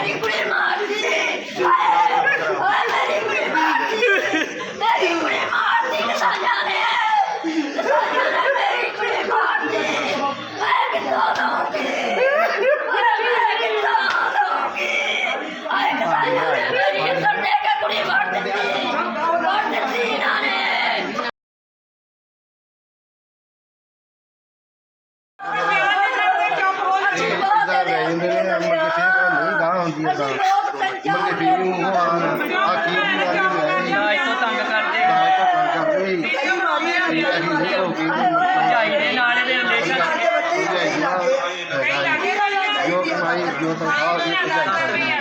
ਮੇਰੀ ਕੁੜੀ ਮਾਰਦੀ ਹਾਏ ਓਏ ਮੇਰੀ ਕੁੜੀ ਮਾਰਦੀ ਮੇਰੀ ਕੁੜੀ ਮਾਰਦੀ ਕਿਸਾਨਾਂ ਨੇ ਕਿਸਾਨਾਂ ਨੇ ਮੇਰੀ ਕੁੜੀ ਮਾਰਦੀ ਮੈਂ ਕਿੱਥੋਂ ਦਊਂਗੀ ਓਏ ਮੈਂ ਕਿੱਥੋਂ ਦਊਂਗੀ ਹਾਏ ਕਿਸਾਨਾਂ ਨੇ ਮੇਰੀ ਇੱਜ਼ਤ ਦੇ ਕੇ ਕੁੜੀ ਮਾਰ ਦਿੱਤੀ ਮਾਰ ਦਿੱਤੀ ਇਹਨਾਂ ਨੇ ਇਦਾਂ ਲੈ ਜਾਂਦੇ ਨੇ ਮੁੜ ਕੇ ਫੇਰ ਘਰ ਨਹੀਂ ਗਾਂ ਹੁੰਦੀ ਆ ਤਾਂ। ਮੁੜ ਕੇ ਫੇਰ ਨੂੰ ਉਹ ਆ ਆ ਕੀ ਦੀ ਵਾਲੀ ਲੈ ਦਾਜ ਤੋਂ ਤੰਗ ਕਰਦੇ। ਦਾਜ ਤੋਂ ਕੰਮ ਕਰਦੇ। ਸੀ ਤੇ ਅਸੀਂ ਨਹੀਂ ਹੋ ਗਏ ਝਾਈ ਦੇ ਨਾਲ ਦੇ ਰਿਲੇਸ਼ਨ ਜੋ ਕਮਾਈ ਜੋ ਤਨਖਾਹ ਉਹ ਭਜਾਈ ਡਾਕਟਰ ਕਈਆਂ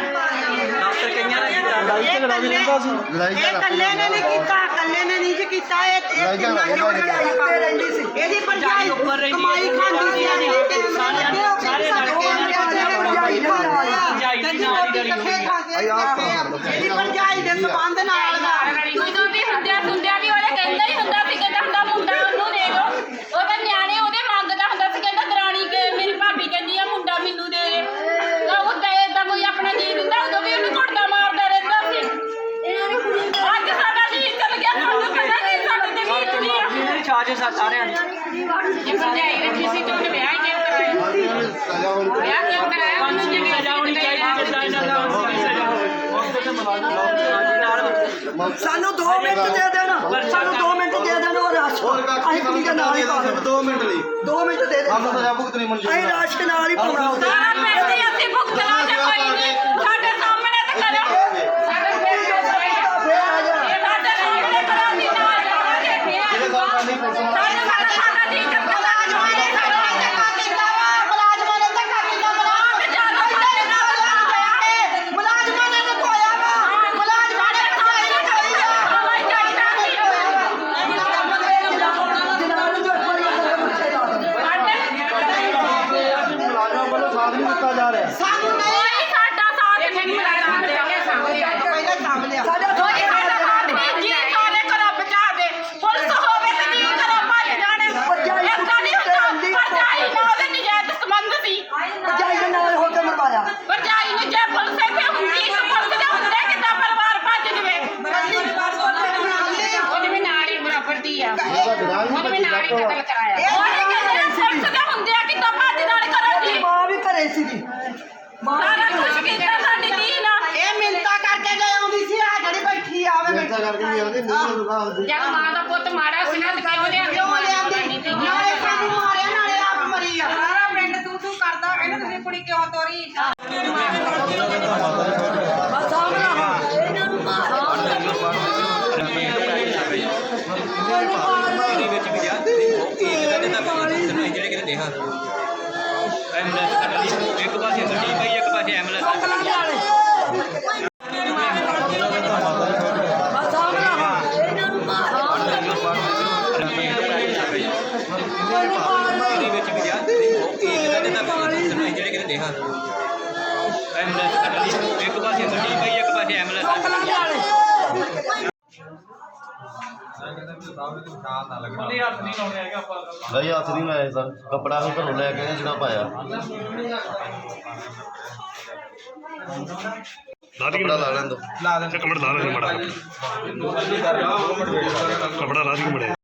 ਨੇ ਕੀਤਾ। ਲੜਾਈ ਝਗੜਾ ਵੀ ਰਹਿੰਦਾ ਸੀ। ਲੜਾਈ ਇਹ ਝਗੜਾ ਇਕੱਲੇ ਨੇ ਨਹੀਂ ਕੀਤਾ ਇਕੱਲੇ ਨੇ ਨਹੀਂ ਜੀ ਕੀਤਾ। ਇਹ ਇਹ ਲੜਾਈ ਝਗੜਾ ਕਿੰਨਾ ਰਹਿੰਦਾ ਸੀ। ਭਰਜਾਈ ਰਹਿੰਦੀ ਸੀ ਇਹਦੀ ਭਰਜਾਈ ਉੱਪਰ ਰਹਿੰਦੀ ਕਮਾਈ ਖਾਂਦੀ ਸੀ। ਇਹਦੀ ਦੀ ਨਾਲ ਹੀ ਖਾ ਕੇ ਇਹਦੀ ਭਰਜਾਈ ਦੇ ਸੰਬੰਧ ਨਾਲ ਦਾ ਉਦੋਂ ਵੀ ਹੁੰਦਿਆ ਹੁੰਦਿਆ ਵੀ ਉਹਦੇ ਕਹਿੰਦਾ ਹੀ ਹੁੰਦਾ ਸੀ ਕਹਿੰਦਾ ਹੁੰਦਾ ਮੁੰਡਾ ਉਹਨੂੰ ਦੇ ਦੋ ਉਹਦਾ ਨਿਆਣੇ ਉਹਦੇ ਮੰਗਦਾ ਹੁੰਦਾ ਸੀ ਕਹਿੰਦਾ ਦਰਾਣੀ ਕੇ ਮੇਰੀ ਭਾਬੀ ਕਹਿੰਦੀ ਆ ਮੁੰਡਾ ਮੈਨੂੰ ਦੇ ਦੇ ਤਾਂ ਉਹ ਦੇ ਦਾ ਕੋਈ ਆਪਣਾ ਜੀ ਦਿੰਦਾ ਉਦੋਂ ਵੀ ਉਹਨੂੰ ਘੁੱਟਦਾ ਮਾਰਦਾ ਰਹਿੰਦਾ ਸੀ ਅੱਜ ਸਾਡਾ ਜੀ ਚੱਲ ਗਿਆ ਸਾਨੂੰ ਪਤਾ ਨਹੀਂ ਸਾਡੇ ਤੇ ਵੀ ਇਤਨੀ ਆ ਮੇਰੀ ਛਾਜ ਸਾ ਸਾਰਿਆਂ ਨੇ ਜੇ ਭਰਜਾਈ ਰੱਖੀ ਸੀ ਤੇ ਉਹਨੇ ਵਿਆਹ ਹੀ ਕਿਉਂ ਕਰਾਇਆ ਸਜ਼ਾ ਹੋਣੀ ਵਿਆਹ ਕਿਉਂ ਕਰਾਇਆ ਪੰਜ ਉਹਨੂੰ ਦੀ ਜਿਵੇਂ ਸਜ਼ਾ ਹੋਣੀ ਚਾਹੀਦੀ ਜਿੱਦਾਂ ਇਹਨਾਂ ਦਾ ਹੁਣ ਦੀ ਸਜ਼ਾ ਹੋਵੇ ਹਾਂਜੀ ਨਾਲ ਸਾਨੂੰ 2 ਮਿੰਟ ਦੇ ਦੇਣ। ਸਾਨੂੰ 2 ਮਿੰਟ ਦੇ ਦੇਣ ਉਹ ਰਾਸ਼ਨ ਅਸੀਂ ਕੁੜੀ ਦੇ ਨਾਲ ਹੀ ਪਾਉਣਾ 2 ਮਿੰਟ ਲਈ। 2 ਮਿੰਟ ਦੇ ਦੇ ਸਾਨੂੰ ਸਜ਼ਾ ਭੁਗਤਣੀ ਮਨਜ਼ੂਰ ਅਸੀਂ ਰਾਸ਼ਨ ਨਾਲ ਹੀ ਪਾਉਣਾ। ਉਹਦੇ ਸਾਰਾ ਪਿੰਡ ਹੀ ਅਸੀਂ ਭੁਗਤਣਾ ਜਾਂ ਕੋਈ ਨਹੀਂ। ਸਾਡੇ ਸਾਹਮਣੇ ਤੇ ਕਰੋ ਸਾਡੇ ਪਿੰਡ ਦੇ ਫੇਰ ਆ ਜਾ ਇਹ ਸਾਡੇ ਸਾਹਮਣੇ ਕਰੋ ਅਸੀਂ ਨਾਲ ਕਰਾਂਗੇ ਜਿਹੜੇ ਗੱਲ ਕਰਨੀ ਪੁਲਿਸ ਨੂੰ ਸਾਡੇ ਸਾਡਾ ਸਾਡਾ ਜੀ ਚੱਕਦਾ ਮੁਲਾਜ਼ਮਾਂ ਨੇ ਸਾਡਾ ਧੱਕਾ ਕੀਤਾ ਵਾ ਮੁਲਾਜ਼ਮਾਂ ਨੇ ਧੱਕਾ ਕੀਤਾ ਮੁਲਾਜ਼ਮਾਂ ਨੇ ਲੁਕੋਇਆ ਵਾ ਮੁਲਾਜ਼ਮਾਂ ਨੇ ਭਰਜਾਈ ਲੁਕੋਈ ਆ ਜਨਾਬ ਜੋ ਇੱਕ ਵਾਰੀ ਆਪਣੇ ਮੱਥੇ ਲਾ ਦੇ ਮੁਲਾਜ਼ਮਾਂ ਵੱਲੋਂ ਸਾਥ ਨਹੀਂ ਦਿੱਤਾ ਜਾ ਰਿਹਾ ਸਾਨੂੰ ਨਹੀਂ ਕੋਈ ਸਾਡਾ ਸਾਥ ਨਹੀਂ ਮਿਲਦਾ ਸਾਹਮਣੇ ਪਹਿਲਾਂ ਸਾਂਭ ਲਿਆ। ਸਾਡਾ ਕੋਈ ਸਾਡਾ ਸਾਥ ਨਹੀਂ ਜੀ ਸਾਰੇ ਘਰੋਂ ਬਚਾ ਦੇ? ਪੁਲਿਸ ਹੋਵੇ ਤੇ ਜੀ ਘਰੋਂ ਭੱਜ ਜਾਣ? ਏਦਾਂ ਨਹੀਂ ਹੁੰਦਾ। ਭਰਜਾਈ ਨਾਲ ਉਹਦੇ ਨਜਾਇਜ਼ ਸੰਬੰਧ ਸੀ। ਭਰਜਾਈ ਦੇ ਨਾਲ ਹੋ ਕੇ ਮਰਵਾਇਆ। ਭਰਜਾਈ ਨੂੰ ਜੇ ਪੁਲਿਸ ਇੱਥੇ ਹੁੰਦੀ ਤਾਂ ਪੁਲਿਸ ਦੇ ਹੁੰਦੇ? ਕਿੱਦਾਂ ਪਰਿਵਾਰ ਭੱਜ ਜਵੇ? ਉਹਦੇ ਵੀ ਨਾਲ ਹੀ ਬਰਾਬਰ ਦੀ ਆ। ਉਹਦਾ ਵੀ ਨਾਲ ਹੀ ਕੀਤਾ ਕਤਲ ਕਰਾਇਆ ਉਹਨੇ ਕਹਿੰਦੇ ਪੁਲਿਸ ਦੇ ਹੁੰਦੇ ਆ ਕਿੱਦਾਂ ਭੱਜ ਨਾਲ ਕਰੋ ਜੀ ਮਾਂ ਵੀ ਘਰੇ ਸੀਗੀ ਮਾਂ ਸਾਰਾ ਕੁਝ ਕੀਤਾ ਸਾਡੀ ਧੀ ਨਾਲ ਇਹ ਮਿੰਤਾ ਕਰਕੇ ਗਏ ਆਉਂਦੀ ਸੀ ਆ ਜਿਹੜੀ ਬੈਠੀ ਆਵੇ ਮਿਹਨਤਾਂ ਕਰਕੇ ਨਹੀਂ ਆਉਂਦੀ ਨਹੀਂ ਲਗਾ ਹੁੰਦੀ ਜਦ ਮਾਂ ਦਾ ਪੁੱਤ ਮਾੜਾ ਸੀ ਨਾ ਤੇ ਕਿਉਂ ਲਿਆਂਦੇ ਕਿਉਂ ਲਿਆਂਦੀ? ਨਾਲੇ ਸਾਨੂੰ ਮਾਰਿਆ ਨਾਲੇ ਆਪ ਮਰੀ ਆ। ਸਾਰਾ ਪਿੰਡ ਤੂੰ ਤੂੰ ਕਰਦਾ ਕਹਿੰਦਾ ਤੁਸੀਂ ਕੁੜੀ ਕਿਉਂ ਤੋਰੀ? ਇੱਕ ਪਾਸੇ ਗੱਡੀ ਪਈ ਇੱਕ ਪਾਸੇ ਐਂਬੂਲੈਂਸ ਇੱਕ ਪਾਸੇ ਗੱਡੀ ਪਈ ਇੱਕ ਪਾਸੇ ਐਂਬੂਲੈਂਸ ਨਹੀਂ ਹੱਥ ਨਹੀਂ ਲਾਇਆ ਸਰ। ਕੱਪੜਾ ਨੂੰ ਘਰੋਂ ਲੈ ਕੇ ਆਏ ਜਿਹੜਾ ਪਾਇਆ। ਕੱਪੜਾ ਲਾ ਲੈਣ ਦੋ। ਇੱਕ ਮਿੰਟ ਲਾ ਲੈ ਮੜਾ ਕਪੜਾ ਲਾ ਦੀ ਮੜੇ